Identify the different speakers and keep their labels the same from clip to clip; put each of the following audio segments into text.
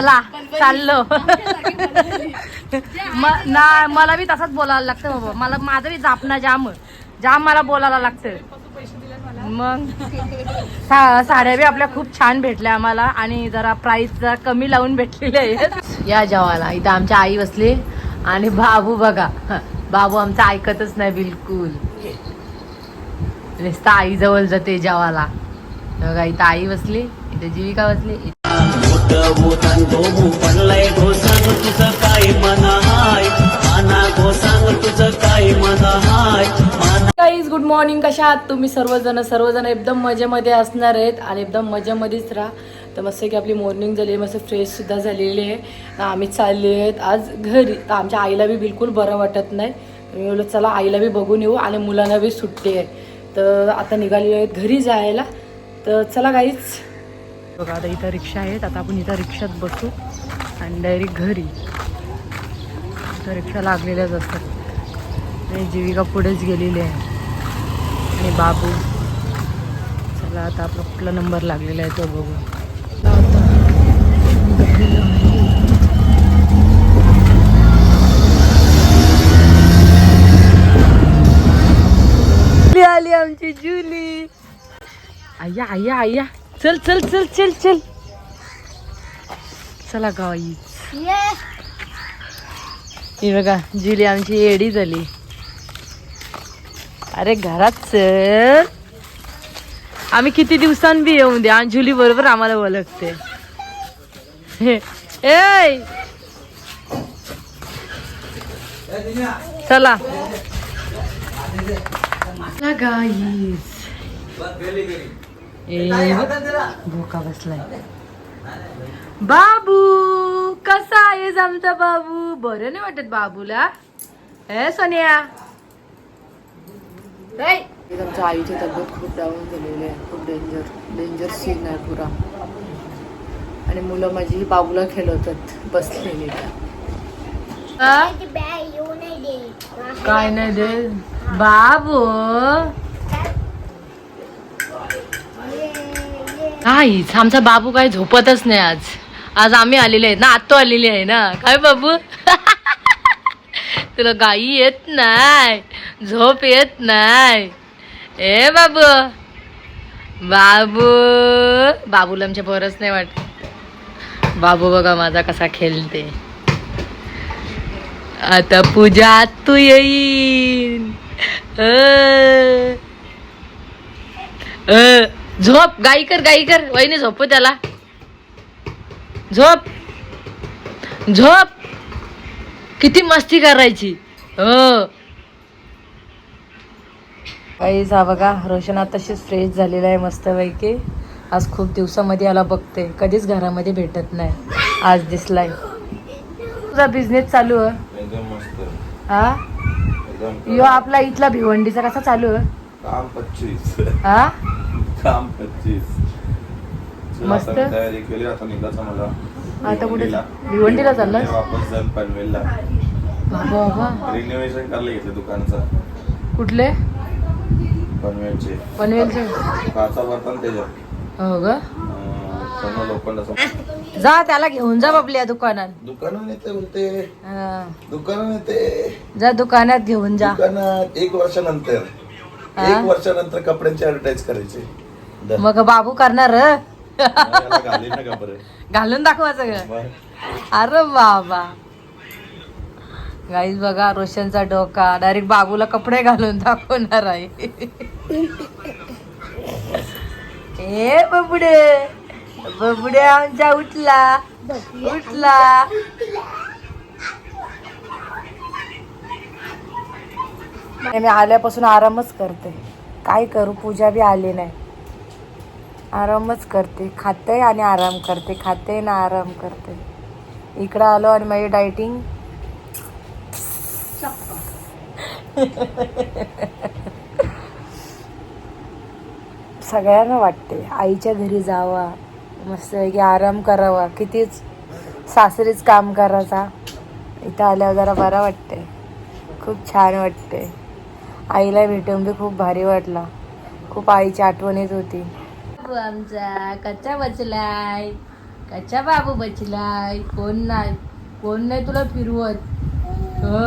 Speaker 1: चला चाललो. ना मला बी तसाच बोलायला लागतं बाबा. मला माझं बी जापना जाम. जाम मला बोलायला लागतं. मग साड्या बी आपल्या खूप छान भेटल्या आम्हाला आणि जरा प्राइस जरा कमी लावून भेटलेले आहेत. या जेवायला. इथं आमच्या आई बसली. आणि बाबू बघा. बाबू आमचा ऐकतच नाही बिलकुल. नुसतं आई जवळ जाते जेवायला. बघा इथं आई बसली इथं जीविका बसली. गाईज गुड मॉर्निंग कशा आहात तुम्ही सर्वजण? सर्वजण एकदम मजेमध्ये असणार आहेत आणि एकदम मजेमध्येच राहा. तर मस्त की आपली मॉर्निंग झाली आहे मस्त फ्रेशसुद्धा झालेली आहे. आम्ही चालले आहेत आज घरी. तर आमच्या आईला बी बिलकुल बरं वाटत नाही. मी बोललो चला आईला बी बघून येऊ आणि मुलांना बी सुट्टी आहे. तर आता निघालेलो आहेत घरी जायला. तर चला काहीच बघा आता इथं रिक्षा आहेत. आता आपण इथं रिक्षात बसू आणि डायरेक्ट घरी. इथं रिक्षा लागलेल्याच असतात. आणि जीविका पुढेच गेलेली आहे. आणि बाबू चला आता आपला कुठला नंबर लागलेला आहे तो बघू. आली आमची जुली आय्या आय्या आय्या चल चल चल चल चल. चला गाई ही बघा जुली आमची एडी झाली. अरे घरात चल. आम्ही किती दिवसांनी बी येऊन दे. आणि जुली बरोबर आम्हाला ओळखते. ए चला. चला गाईस ए बसलाय. बाबू कसा आहेस आमचा बाबू? बरं नाही वाटत बाबूला. हे सोनिया. आमच्या आईची तब्येत खूप डाऊन झालेली आहे. खूप डेंजर डेंजर सीन आहे पुरा. आणि मुलं माझी बाबूला खेळवतात बसलेली. काय नाही दे बाबू काहीच आमचा बाबू काय झोपतच नाही आज. आज आम्ही आलेले आहेत ना आत्तो आलेली आहे ना. काय बाबू? तुला गाई येत नाही झोप येत नाही. ए बाबू बाबू बाबूला आमच्या बरंच नाही वाटत. बाबू बघा माझा कसा खेळते. आता पूजा तू येईन. अ. झोप गाई कर गाई कर वहिनी झोपू त्याला. झोप. झोप. किती मस्ती करायची. हो. काहीच हा बघा. रोशन आता तशीच फ्रेश झालेला आहे मस्तपैकी. आज खूप दिवसामध्ये याला बघते. कधीच घरामध्ये भेटत नाही. आज दिसलाय. तुझा बिझनेस चालू आहे.
Speaker 2: एकदम मस्त.
Speaker 1: हा यो आपला इथला भिवंडीचा कसा चालू आहे? हा
Speaker 2: काम पच्चीस.
Speaker 1: मस्त.
Speaker 2: आता मी तयारी केली आता निघायचं मला.
Speaker 1: आता कुठे?
Speaker 2: भिवंडीला.
Speaker 1: भिवंडीला चाललास
Speaker 2: वापस जाईल पनवेलला.
Speaker 1: बाबा. बाबा
Speaker 2: रिनोव्हेशन करायला घेतलं दुकानचं.
Speaker 1: कुठले?
Speaker 2: पनवेलचे.
Speaker 1: पनवेलचे.
Speaker 2: काचा बर्तन त्याच्यात.
Speaker 1: हो ग.
Speaker 2: अं, समोर लोखंडाचं
Speaker 1: जा त्याला घेऊन जा आपल्या दुकानात.
Speaker 2: दुकानात येते बोलते
Speaker 1: हा.
Speaker 2: दुकानात येते.
Speaker 1: जा दुकानात घेऊन जा.
Speaker 2: दुकानात एक वर्षानंतर.
Speaker 1: हा?
Speaker 2: एक वर्षानंतर कपड्यांची ऍडव्हर्टाईज करायची.
Speaker 1: मग बाबू करणार
Speaker 2: घालीन
Speaker 1: दाखवा सगळं. अरे बाबा. गाईज बघा रोशनचा डोका. डायरेक्ट बाबूला कपडे घालून दाखवणार आहे. ए बबुडे. बबुडे आमचा उठला. उठला. मी आल्यापासून आरामच करते. काय करू? पूजा बी आली नाही. आरामच करते. खाते आणि आराम करते. खाते ना आराम करते. इकडं आलो आणि माझी डायटिंग सगळ्यांना वाटते. आईच्या घरी जावा. मस्त की आराम करावा. कितीच सासरीच काम करायचा. इथं आल्यावर जरा बरा वाटते. खूप छान वाटते. आईला भेटून बी खूप भारी वाटला. खूप आईची आठवण येत होती. आमचा. कच्चा बचलाय कच्चा बाबू बचलाय कोण नाही? कोण नाही तुला फिरवत? हो.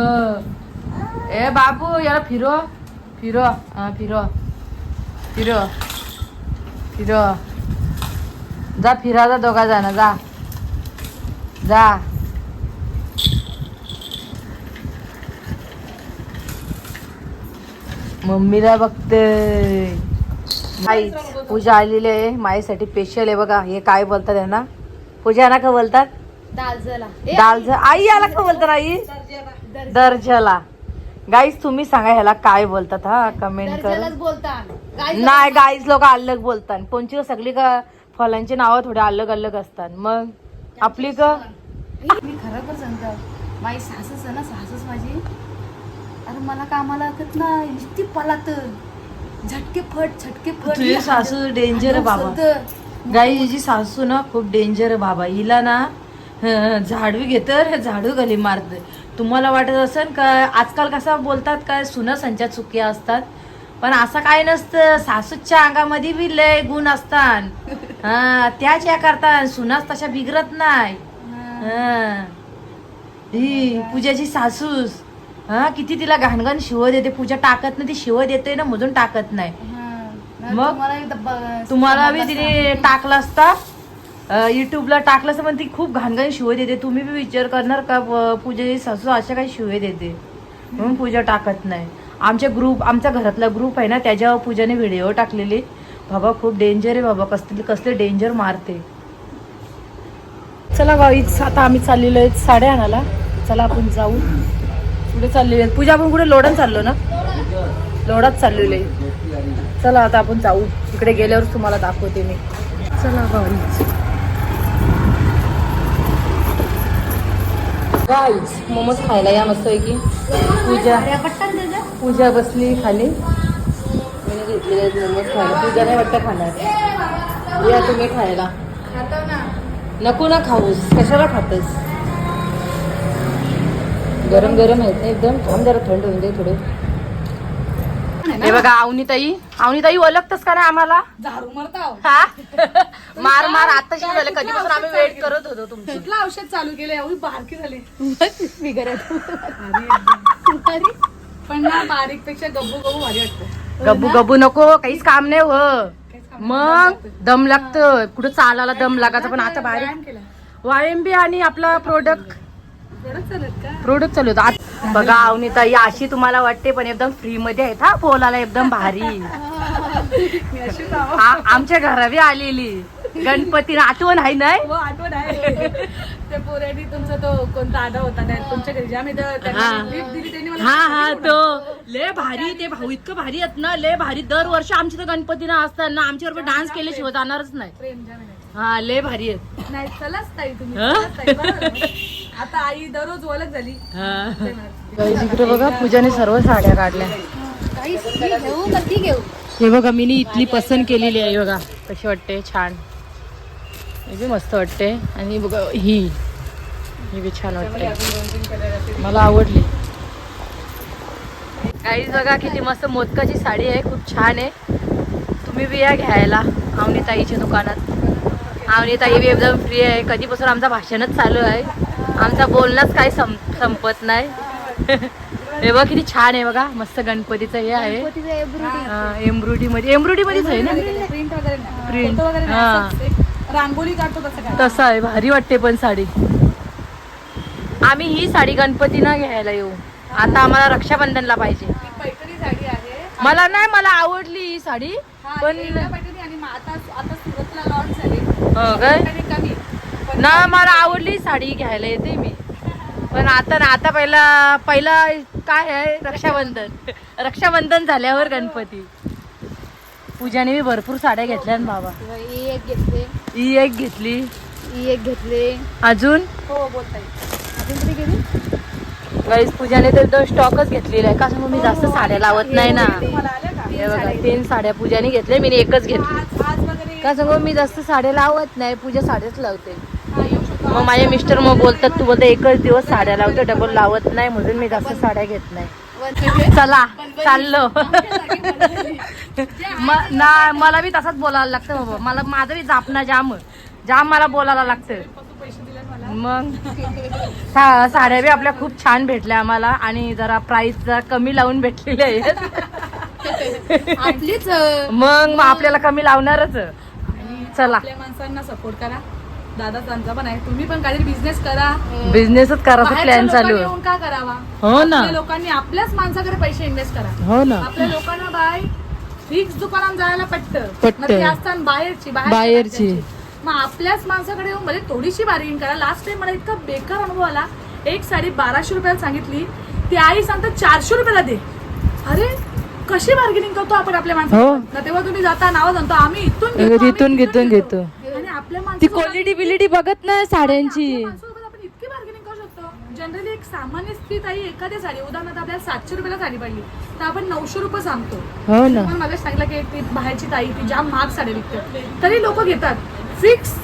Speaker 1: ए बाबू याला फिरो. फिरो. हा फिरो. फिरो. फिरो. जा फिरा जा दोघा जण जा. जा. मम्मीला बघते. आई पूजा आलेली आहे. माझ्यासाठी स्पेशल आहे बघा. हे काय बोलतात यांना? पूजा ना का बोलतात? दाल आई. याला का बोलतात आई? दर्जाला. गाईज तुम्ही सांगा ह्याला काय बोलतात हा? कमेंट कर नाही गाईज लोक अलग बोलतात. कोणची सगळी का फळांची नावं थोडी अलग अलग असतात. मग आपली का
Speaker 3: मी खरं पण सांगतो. माझी सासूस आहे ना सासूस माझी. अरे मला कामाला नाही. नुसती पलात झटके फट झटके फट.
Speaker 1: तुझी सासू डेंजर आहे बाबा. गाई हिची सासू ना खूप डेंजर आहे बाबा. हिला ना झाडू घेत झाडू घाली मारते. तुम्हाला वाटत असेल का आजकाल कसा बोलतात काय सुना संच्या चुक्या असतात. पण असं काय नसतं. सासूच्या अंगामध्ये बी लय गुण असतात हा त्याच या करतात सुनाच तशा बिगरत नाही. ही पूजाची सासूस. हा किती तिला घाणघाण शिव देते. पूजा टाकत नाही ती शिव देते ना मधून टाकत नाही. मग? तुम्हाला बी तिने टाकलं असता युट्यूबला टाकलं असतं पण ती खूप घाणघाण शिवे देते. तुम्ही बी विचार करणार का पूजाची सासू अशा काही शिवे देते? म्हणून पूजा टाकत नाही. आमच्या ग्रुप आमच्या घरातला ग्रुप आहे ना त्याच्यावर पूजाने व्हिडिओ टाकलेली. बाबा खूप डेंजर आहे बाबा कसले कसले डेंजर मारते. चला गाईच आता आम्ही चाललेलो आहेत साड्या आणायला. चला आपण जाऊ. पुढे चाललेले पूजा आपण कुठे लोडन चाललो ना? लोडात चाललेलो आहे. चला आता आपण जाऊ. तिकडे गेल्यावर तुम्हाला दाखवते मी. चला गाईच मोमोज खायला या मस्त आहे की पूजा पूजा बसली खाली. मी घेतलेले मोमोज खायला. पूजा नाही वाटतं खाणार. या तुम्ही खायला. नको ना खाऊस. कशाला खातस? गरम गरम आहेत ना एकदम थांब जरा थंड होऊन दे थोडे. हे बघा आवनीताई आवनीताई ओळखतस का ना आम्हाला?
Speaker 3: झाडू मारताव
Speaker 1: हा? मार मार. आता झालं. कधीपासून आम्ही वेट करत होतो तुमची.
Speaker 3: कुठलं औषध चालू केलं एवढी बारकी झाली.
Speaker 1: फिगर
Speaker 3: अरे, पण ना बारीकपेक्षा गब्बू गब्बू भारी वाटतं.
Speaker 1: गब्बू गब्बू नको काहीच काम नाही हो. मग दम लागतं कुठं चालायला दम लागायचा पण आता बाहेर
Speaker 3: व्यायाम केला.
Speaker 1: वायम बी आणि आपला प्रोडक्ट
Speaker 3: प्रोडक्ट
Speaker 1: चालू होतं. बघा अवनीताई अशी तुम्हाला वाटते पण एकदम फ्री मध्ये आहेत हा बोलायला एकदम भारी. आमच्या घरावी आलेली. गणपती आठवण आहे नाही?
Speaker 3: हो आठवण आहे. तुमचा तो कोणता होता तुमच्या घरी
Speaker 1: हा. हा हा तो. लय भारी ते भाऊ इतकं भारी आहेत ना लय भारी. दरवर्षी आमच्या तर असतात ना आमच्याबरोबर डान्स केल्याशिवाय जाणारच नाही. हा लय भारी आहेत.
Speaker 3: नाही चलाच ताई तुम्ही आता आई दररोज ओळख झाली. ते म्हणत.
Speaker 1: इकडे बघा पूजाने सर्व साड्या काढल्या. हे बघा मी इथली पसंत केलेली आहे बघा. कशी वाटते? छान. हे बी मस्त वाटते. आणि बघा ही. ही बी छान वाटते. मला आवडली. काही बघा किती मस्त मोदकाची साडी आहे. खूप छान आहे. तुम्ही बी या घ्यायला आवनीताईच्या दुकानात. आवनीताई बी एकदम फ्री आहे. कधीपासून आमचं भाषणच चालू आहे. आमचा बोलणंच काही सं संपत नाही. हे बघा किती छान आहे बघा मस्त गणपतीचं हे आहे. एम्ब्रॉयडरी मध्ये एम्ब्रॉयडरी मध्येच आहे ना?
Speaker 3: प्रिंट वगैरे
Speaker 1: हा.
Speaker 3: रांगोळी काढतो तसं
Speaker 1: आहे भारी वाटते पण साडी. आम्ही ही साडी गणपतीना घ्यायला येऊ. आता आम्हाला रक्षाबंधनला पाहिजे.
Speaker 3: ही
Speaker 1: मला नाही मला आवडली ही साडी काय?
Speaker 3: पण
Speaker 1: ना मला आवडली ही साडी घ्यायला येते मी. पण आता ना आता पहिला पहिला काय आहे? रक्षाबंधन. रक्षाबंधन झाल्यावर गणपती. पूजाने बी भरपूर साड्या घेतल्या ना बाबा.
Speaker 3: ही एक घेतले.
Speaker 1: ही एक घेतली.
Speaker 3: ही एक घेतले.
Speaker 1: अजून?
Speaker 3: हो बोलताय. अजून गेली
Speaker 1: पूजाने तर एकदम स्टॉकच घेतलेला आहे. का सांगू मी जास्त साड्या लावत नाही ना? हे बघा तीन साड्या पूजाने घेतल्या. मी एकच घेतली. का सांगू मी जास्त साड्या लावत नाही पूजा साड्याच लावते.
Speaker 3: हा,
Speaker 1: मग माझे मिस्टर मग बोलतात तू बोलते एकच दिवस साड्या लावते डबल लावत नाही म्हणून मी जास्त साड्या घेत नाही. चला चाललो. ना मला बी तसाच बोलायला लागतं बाबा. मला माझं बी जापना जाम. जाम मला बोलायला लागतं. मग साड्या बी आपल्या खूप छान भेटल्या आम्हाला आणि जरा प्राइस जरा कमी लावून भेटलेले आहेत. मग मग आपल्याला कमी लावणारच. चला.
Speaker 4: माणसांना सपोर्ट करा. दादा त्यांचा पण आहे. तुम्ही पण काहीतरी बिझनेस करा.
Speaker 1: बिझनेसच करायचा
Speaker 4: बाहेरच्या
Speaker 1: प्लॅन चालू
Speaker 4: लोकांनी
Speaker 1: आहे.
Speaker 4: येऊन का करावा?
Speaker 1: हो ना.
Speaker 4: आपल्या लोकांनी आपल्याच माणसाकडे पैसे इन्व्हेस्ट करा.
Speaker 1: हो ना.
Speaker 4: आपल्या लोकांना बाय. फिक्स दुकानात जायला पटतं.
Speaker 1: पटतं.
Speaker 4: मग ती असतात बाहेरची
Speaker 1: बाहेरची.
Speaker 4: मग आपल्याच माणसाकडे येऊन म्हणजे थोडीशी बार्गेनिंग करा. लास्ट टाइम मला इतका बेकार अनुभव आला. एक साडी बाराशे रुपयाला सांगितली. ती आई सांगतात चारशे रुपयाला दे. अरे कशी बार्गेनिंग करतो आपण आपल्या
Speaker 1: हो.
Speaker 4: माणसाला ना तेव्हा तुम्ही जाता नाव सांगतो आम्ही इथून घेतो,
Speaker 1: घेतून घेतो
Speaker 4: आणि आपल्या
Speaker 1: ती क्वालिटी बिलिटी बघत नाही साड्यांची.
Speaker 4: इतकी बार्गेनिंग करू शकतो. जनरली एक सामान्य स्त्री ताई एखादी साडी उदाहरणार्थ आपल्याला सातशे रुपयाला साडी पडली तर आपण नऊशे रुपये सांगतो.
Speaker 1: हो ना.
Speaker 4: पण मला सांगितलं की ती बाहेरची ताई ती जाम महाग साडी विकते. तरी लोक घेतात. फिक्स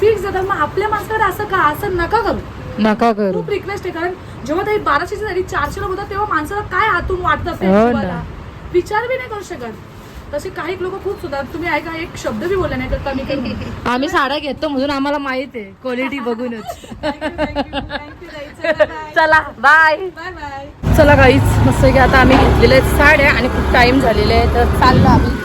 Speaker 4: फिक्स जातात. मग आपल्या माणसाकडे असं का असं नका करू.
Speaker 1: नका करू.
Speaker 4: खूप रिक्वेस्ट आहे. कारण जेव्हा ताई बाराशेची साडी चारशे होतात तेव्हा माणसाला काय आतून वाटतं असेल
Speaker 1: हो.
Speaker 4: विचार बी नाही करू शकत. तसे काही लोक खूप सुद्धा तुम्ही ऐका एक शब्द बी बोलला नाही तर कमी करून.
Speaker 1: आम्ही साड्या घेतो म्हणून आम्हाला माहीत आहे क्वालिटी बघूनच. चला बाय
Speaker 4: बाय बाय
Speaker 1: चला काहीच मस्त की आता आम्ही घेतलेले आहेत साड्या आणि खूप टाइम झालेले आहे तर चाललो आम्ही.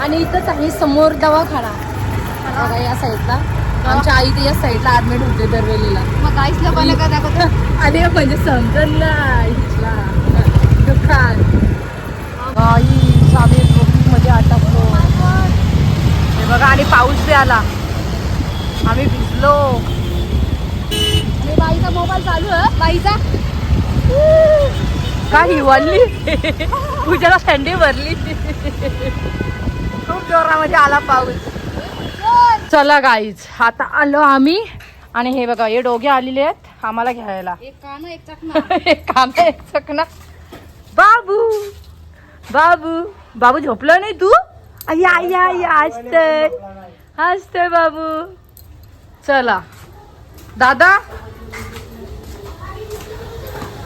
Speaker 1: आणि इथंच आहे समोर दवाखाना. बघा या साईडला. आमच्या आई ते या साईडला ऍडमिट होते दरवेळेला.
Speaker 3: मग काहीच लोकांना काय दाखवतो.
Speaker 1: आणि म्हणजे समजला इथला दुकान आई ट्रॉफिकमध्ये अटकलो हे बघा आणि पाऊस बी आला. आम्ही भिजलो.
Speaker 3: बाईचा मोबाईल चालू आहे बाईचा?
Speaker 1: का हिवाळली पूजाला थंडी भरली. खूप जोरामध्ये आला पाऊस. चला गाईज आता आलो आम्ही. आणि हे बघा हे डोगे आलेले आहेत आम्हाला घ्यायला.
Speaker 3: एक कान एक चकना.
Speaker 1: एक काम आहे, एक चकना. बाबू बाबू बाबू झोपलो नाही तू? अय्या अय्या अय्या हसतय हसतय बाबू. चला. दादा?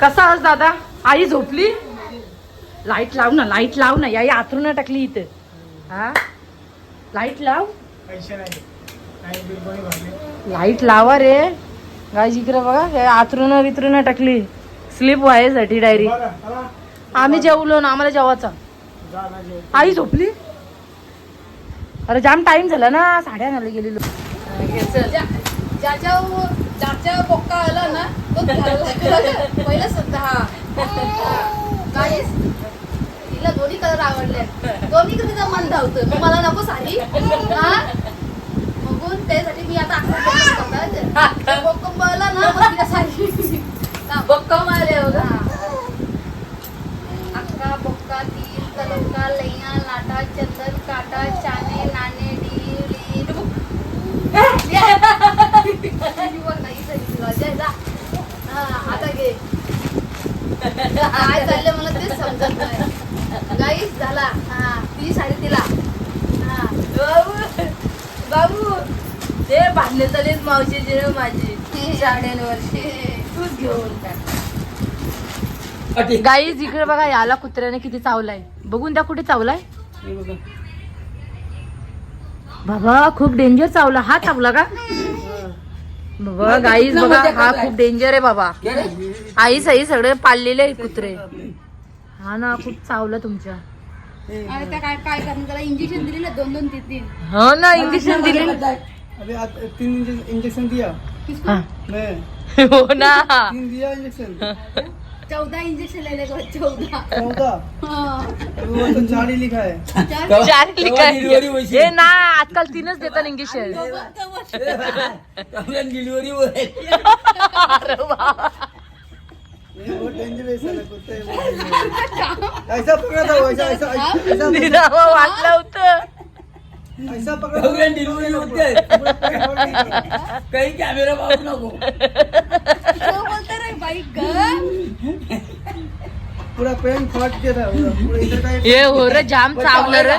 Speaker 1: कसा आस दादा? आई झोपली? लाइट लाव ना लाइट लाव ना. याई आतरून टाकली इथं. हा? लाइट लाव. लाइट लावा रे. गाय इकडे बघा. आतरून वितरून टाकली. स्लीप व्हायसाठी डायरी. आम्ही जेवलो ना आम्हाला जेवायचा. आई झोपली? अरे जाम टाइम झाला ना साड्या नाला गेलेलो.
Speaker 3: ज्याच्या बोक्का आला ना तो पहिलं सध्या हा. तिला दोन्ही कलर आवडले दोन्ही तिचं मन धावतं मला नको साडी हा मगून त्यासाठी मी आता बोक्कम ना मग तिला साडी बोक्कम आले बघा. तलोका लैया लाटा चंदन काटा चाने नाणे डी डी बघ आता घे काय चाललंय मला तेच समजत नाही गाईस झाला हा ती साडी तिला हा
Speaker 1: बाबू बाबू ते बांधले चालेल मावशीची जे माझी साड्यांवरची तूच घेऊन गाई इकडे बघा याला कुत्र्याने किती चावलाय बघून त्या कुठे चावलाय. बाबा खूप डेंजर चावला. हा चावला का? बाबा गाईज बघा हा खूप डेंजर आहे बाबा. आई सई सगळे पाळलेले आहेत कुत्रे. हा ना खूप चावलं तुमच्या.
Speaker 3: काय काय त्याला इंजेक्शन दिले ना दोन दोन तीन तीन.
Speaker 1: हो ना इंजेक्शन दिले
Speaker 5: तीन इंजेक्शन दिया.
Speaker 1: हा.
Speaker 5: मैं
Speaker 1: हो ना.
Speaker 5: तीन दिया इंजेक्शन
Speaker 3: चौदा इंजेक्शन लेले को चौदा.
Speaker 5: चौदह
Speaker 3: हा.
Speaker 5: अभी वो तो चार ही लिखा है
Speaker 3: चार
Speaker 1: चार लिखाय. हे ना आजकाल तीनच देतात।
Speaker 5: ऐसा पकड़ा था वो, ऐसा ऐसा ऐसा ऐसा
Speaker 1: निरावं वाटलं होतं.
Speaker 5: ऐसा पकड़ा. था डिलीवरी होते.
Speaker 6: काही कॅमेरा पाहू नको.
Speaker 3: तो बोलता रे बाई ग
Speaker 5: पूरा पेन फाट
Speaker 1: हे हो रे जाम चावलं रे.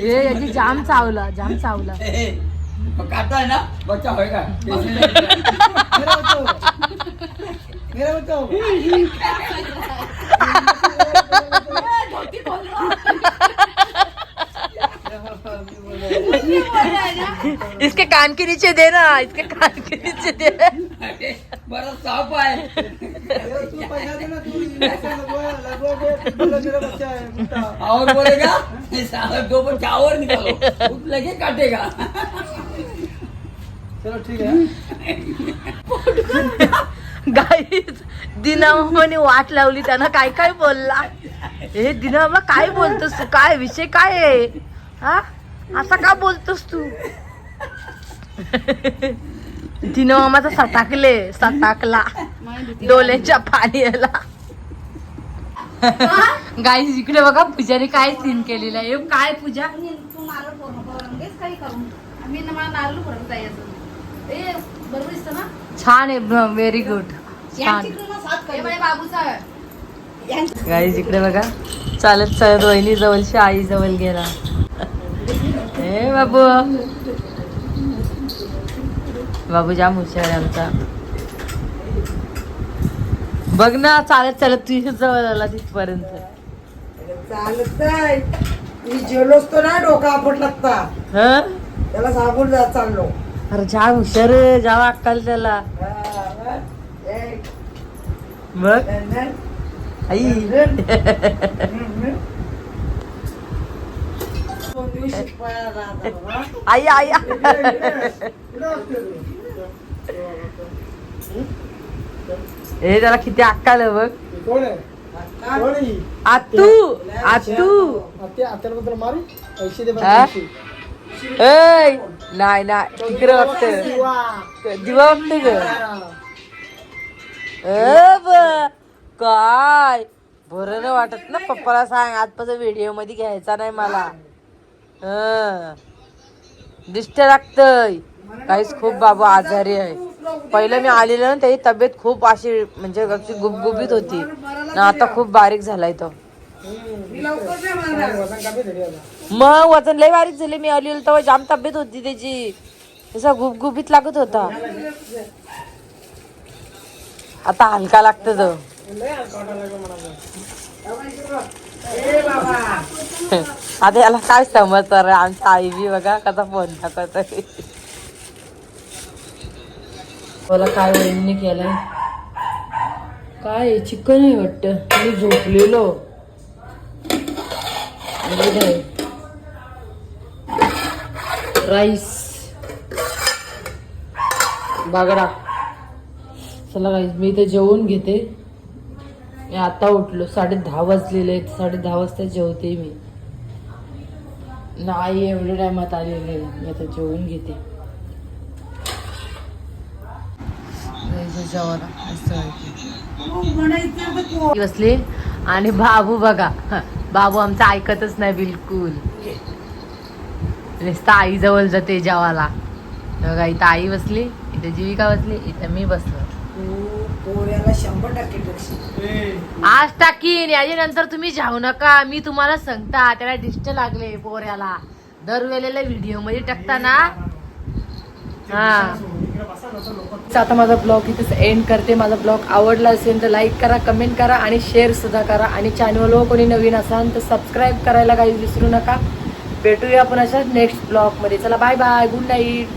Speaker 1: हे याची जाम चावला जाम चावला.
Speaker 6: काटा आहे ना? बच्चा होय का?
Speaker 5: मेरा मेरा बच्चा होगा
Speaker 1: इसके कान के नीचे दे ना इसके कान के नीचे दे।
Speaker 6: बड़ा साफ
Speaker 5: है। मोटा
Speaker 6: और बोलेगा साला दो बच्चा और निकालो उठ लगे काटेगा।
Speaker 5: चलो ठीक है।
Speaker 1: गाईज दिनामाने वाट लावली त्यानं काय काय बोलला? हे दिनामा काय बोलतोस तू? काय विषय काय आहे? हा? असा का बोलतोस तू? दिनमामाचा सटाकले सटाकला. डोल्याच्या पाण्याला. गाईज इकडे बघा पूजाने काय सीन केलेला आहे. काय पूजा? छान आहे व्हेरी गुड छान.
Speaker 3: बाबूचा
Speaker 1: गाईज इकडे बघा. चालत चालत वहिनी जवळची आई जवळ गेला. ए बाबू. बाबू जाम हुशार आहे आमचा बघ ना चालत चालत तुझ्या जवळ आला तिथपर्यंत.
Speaker 7: चालतंय मी जेवलो असतो ना डोका आपट लागता.
Speaker 1: हं?
Speaker 7: त्याला साबून जात चाललो.
Speaker 1: अरे जाम हुशार अक्कल त्याला.
Speaker 7: नंदन,
Speaker 1: आई
Speaker 7: दोन दिवस शिकवायला राहतात बा.
Speaker 1: आई आई हे त्याला किती अक्कल बघ
Speaker 5: कोण आहे कोण आहे ही?
Speaker 1: आतू आतू
Speaker 5: मारू ऐंशी दे बरं,
Speaker 1: हा?
Speaker 5: ऐंशी.
Speaker 1: ऐ नाही नाही इकडे बघत
Speaker 5: वा.
Speaker 1: दिवा बघते ग अ ब, काय बरं नाही वाटत ना पप्पाला सांग आजपासून व्हिडिओमध्ये घ्यायचा नाही मला. दिष्ट लागतय. काहीच खूप बाबा आजारी आहे. पहिलं मी आलेलं ना त्याची तब्येत खूप अशी म्हणजे अशी गुबगुबीत होती. ना आता खूप बारीक झालाय तो. मग वजन लय बारीक झाले. मी आलेलो तेव्हा जाम तब्येत होती त्याची. तसा गुबगुबीत लागत होता. आता हलका लागतो तो.
Speaker 5: आता.
Speaker 1: याला काय समजतं रे? आमच्या आई बी बघा कसा फोन टाकत मला काय वहिनी केलंय? काय चिकन आहे वाटत. मी झोपलेलो. राईस. बागडा. चला राईस. मी इथे जेवून घेते. मी आता उठलो. साडे दहा वाजलेले आहेत. साडे दहा वाजता जेवते मी. नाही एवढ्या टायमात आलेले मी आता जेवून घेते. बसले. आणि बाबू बघा. बाबू आमचा ऐकतच नाही बिलकुल. नुसतं आई जवळ जाते जेवायला. बघा इथं आई बसली इथं जीविका बसली इथं मी बसलो.
Speaker 7: शंभर टक्के
Speaker 1: आज टाकीन याच्यानंतर तुम्ही जाऊ नका. मी तुम्हाला सांगता त्याला डिस्ट लागले पोऱ्याला. दरवेळेला व्हिडिओमध्ये टाकता ना? हा. आता माझा ब्लॉग इथेच एंड करते. माझा ब्लॉग आवडला असेल तर लाईक करा कमेंट करा आणि शेअर सुद्धा करा. आणि चॅनलवर कोणी नवीन असाल तर सबस्क्राईब करायला काही विसरू नका. भेटूया आपण अशा नेक्स्ट ब्लॉगमध्ये. चला बाय बाय गुड नाईट